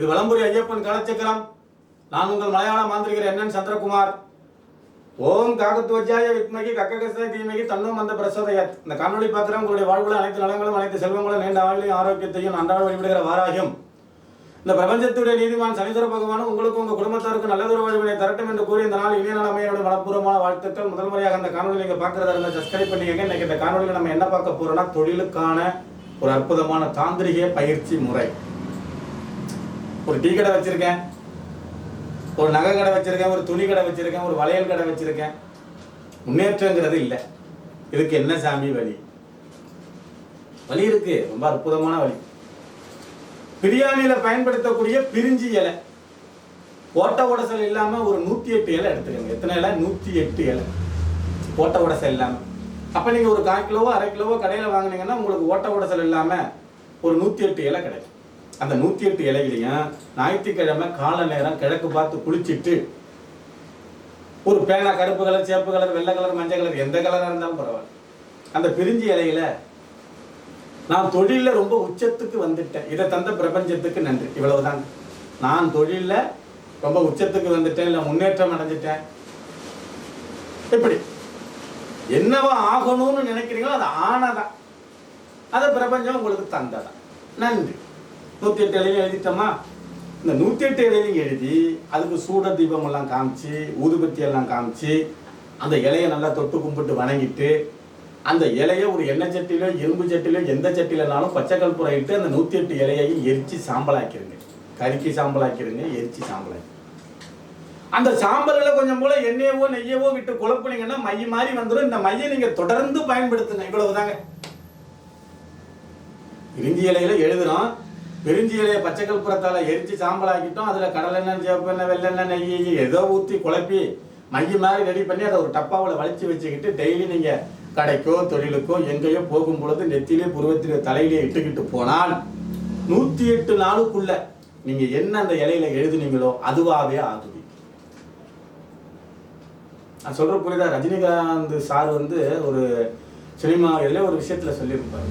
இது வலம்புரி ஐயப்பன் கலச்சக்கரம். நான் உங்கள் மலையாள மாந்திரிகர் என்னன் சந்திரகுமார். ஓம் காகத்துவஜாய வித்மகி கக்ககச தீமகி தன்னும் அந்த பிரசோதயத். இந்த காணொளி பாத்திரம் உங்களுடைய வாழ்வுல அனைத்து நலங்களும் அனைத்து செல்வங்களும் நீண்ட ஆயுளையும் ஆரோக்கியத்தையும் அன்றாட வழிபடுகிற வாராகும் இந்த பிரபஞ்சத்துடைய நீதிமான் சனீஸ்வர பகவானும் உங்களுக்கு உங்க குடும்பத்தாருக்கு நல்லதொரு வழிவினை தரட்டும் என்று கூறி இந்த நாள் இனிய நிலைமையோட மனப்பூர்வமான வாழ்த்துக்கள். முதல் முறையாக அந்த காணொலி நீங்க பார்க்கறதா இருந்தால் சப்ஸ்கிரைப் பண்ணிக்கங்க. இன்னைக்கு இந்த காணொலியில் நம்ம என்ன பார்க்க போறோம்னா தொழிலுக்கான ஒரு அற்புதமான தாந்திரிக பயிற்சி முறை. ஒரு டீ கடை வச்சிருக்கேன். ஒரு நகை கடை வச்சிருக்கேன் ஒரு துணி கடை வச்சிருக்கேன் ஒரு வளையல் கடை வச்சிருக்கேன். முன்னேற்றங்கிறது இல்லை. இதுக்கு என்ன சாமி வழி? வழி இருக்கு. ரொம்ப அற்புதமான வழி. பிரியாணியில பயன்படுத்தக்கூடிய பிரிஞ்சி இலை. ஓட்ட உடசல் இல்லாம ஒரு நூத்தி எட்டு இலை எடுத்துக்கோங்க. எத்தனை இலை? நூத்தி எட்டு இலை. ஓட்ட உடசல் இல்லாம. அப்ப நீங்க ஒரு கால் கிலோவோ அரை கிலோவோ கடையில வாங்கினீங்கன்னா உங்களுக்கு ஓட்ட உடசல் இல்லாம ஒரு நூத்தி எட்டு இலை கிடைக்கும். அந்த நூற்றி எட்டு இலைகளையும் ஞாயிற்றுக்கிழமை காலை நேரம் கிழக்கு பார்த்து குளிச்சிட்டு ஒரு பேனா கருப்பு கலர் சேப்பு கலர் வெள்ளை கலர் மஞ்சள் கலர் எந்த கலராக இருந்தாலும் பரவாயில்ல. அந்த பிரிஞ்சு இலையில நான் தொழிலில் ரொம்ப உச்சத்துக்கு வந்துட்டேன். இதை தந்த பிரபஞ்சத்துக்கு நன்றி. இவ்வளவுதான். நான் தொழிலில் ரொம்ப உச்சத்துக்கு வந்துட்டேன் இல்லை முன்னேற்றம் அடைஞ்சிட்டேன். இப்படி. என்னவா ஆகணும்னு நினைக்கிறீங்களோ அது ஆனதான். அதை பிரபஞ்சம் உங்களுக்கு தந்ததான். நன்றி. நூற்றி எட்டு இலையும் எழுதிட்டோமா? இந்த நூற்றி எட்டு இலையிலையும் எழுதி அதுக்கு சூட தீபமெல்லாம் காமிச்சு ஊதுபத்தி எல்லாம் காமிச்சு அந்த இலையை நல்லா தொட்டு கும்பிட்டு வணங்கிட்டு அந்த இலையை ஒரு எண்ணெய் சட்டியிலோ இரும்பு சட்டியிலோ எந்த சட்டியிலனாலும் பச்சை கற்பூரம் இட்டு அந்த நூற்றி எட்டு இலையையும் எரிச்சு சாம்பலாக்கிருங்க. கறிக்கு சாம்பலாக்கிருங்க எரிச்சு சாம்பலாக்கி அந்த சாம்பலில் கொஞ்சம் போல எண்ணெயவோ நெய்யவோ விட்டு குழப்பினீங்கன்னா மைய மாதிரி வந்துடும் இந்த மையை நீங்கள் தொடர்ந்து பயன்படுத்துங்க. இவ்வளவுதாங்க. பிரிஞ்சி இலையில எழுதுறோம். பிரிஞ்சி இலையை பச்சை கற்பூரத்தால எரிச்சு சாம்பலாக்கிட்டோம். அதுல கடலெண்ணெய் சிவப்பெண்ணெய் வெள்ளெண்ணெய் நெய் ஏதோ ஊத்தி குழப்பி மைய மாதிரி ரெடி பண்ணி அதை ஒரு டப்பாவில் வலிச்சு வச்சுக்கிட்டு டெய்லி நீங்க கடைக்கோ தொழிலுக்கோ எங்கேயோ போகும் பொழுது நெத்திலே புருவத்திலே தலையிலே இட்டுக்கிட்டு போனால் நூத்தி எட்டு நாளுக்குள்ள நீங்க என்ன அந்த இலையில எழுதுனீங்களோ அதுவாகவே ஆகுது. நான் சொல்ற புரியுதா? ரஜினிகாந்த் சார் வந்து ஒரு சினிமா இதில் ஒரு விஷயத்துல சொல்லியிருப்பாரு.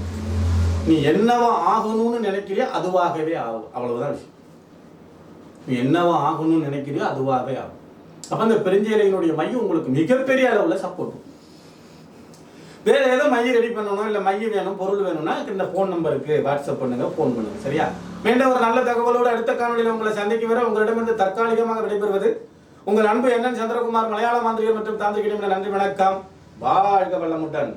நீ என்னவா ஆகணும்னு நினைக்கிறியோ அதுவாகவே ஆகும். அவ்வளவுதான் விஷயம். நீ என்னவா ஆகணும்னு நினைக்கிறியோ அதுவாகவே ஆகும். அப்ப அந்த பெருஞ்சேலையினுடைய மையம் உங்களுக்கு மிகப்பெரிய அளவுல சப்போர்ட் வேற ஏதோ மைய ரெடி பண்ணணும் இல்ல மைய வேணும் பொருள் வேணும்னா இந்த ஃபோன் நம்பருக்கு வாட்ஸ்அப் பண்ணுங்க ஃபோன் பண்ணுங்க. சரியா? மீண்டும் ஒரு நல்ல தகவலோடு அடுத்த காணொலியில் உங்களை சந்திக்கும் வரை உங்களிடமிருந்து தற்காலிகமாக விடைபெறுவது உங்கள் அன்பு என்என் சந்திரகுமார் மலையாள மாந்திரிகர் மற்றும் தாந்திரிகளிடம் நன்றி வணக்கம். வாழ்க வல்லமுட்டன்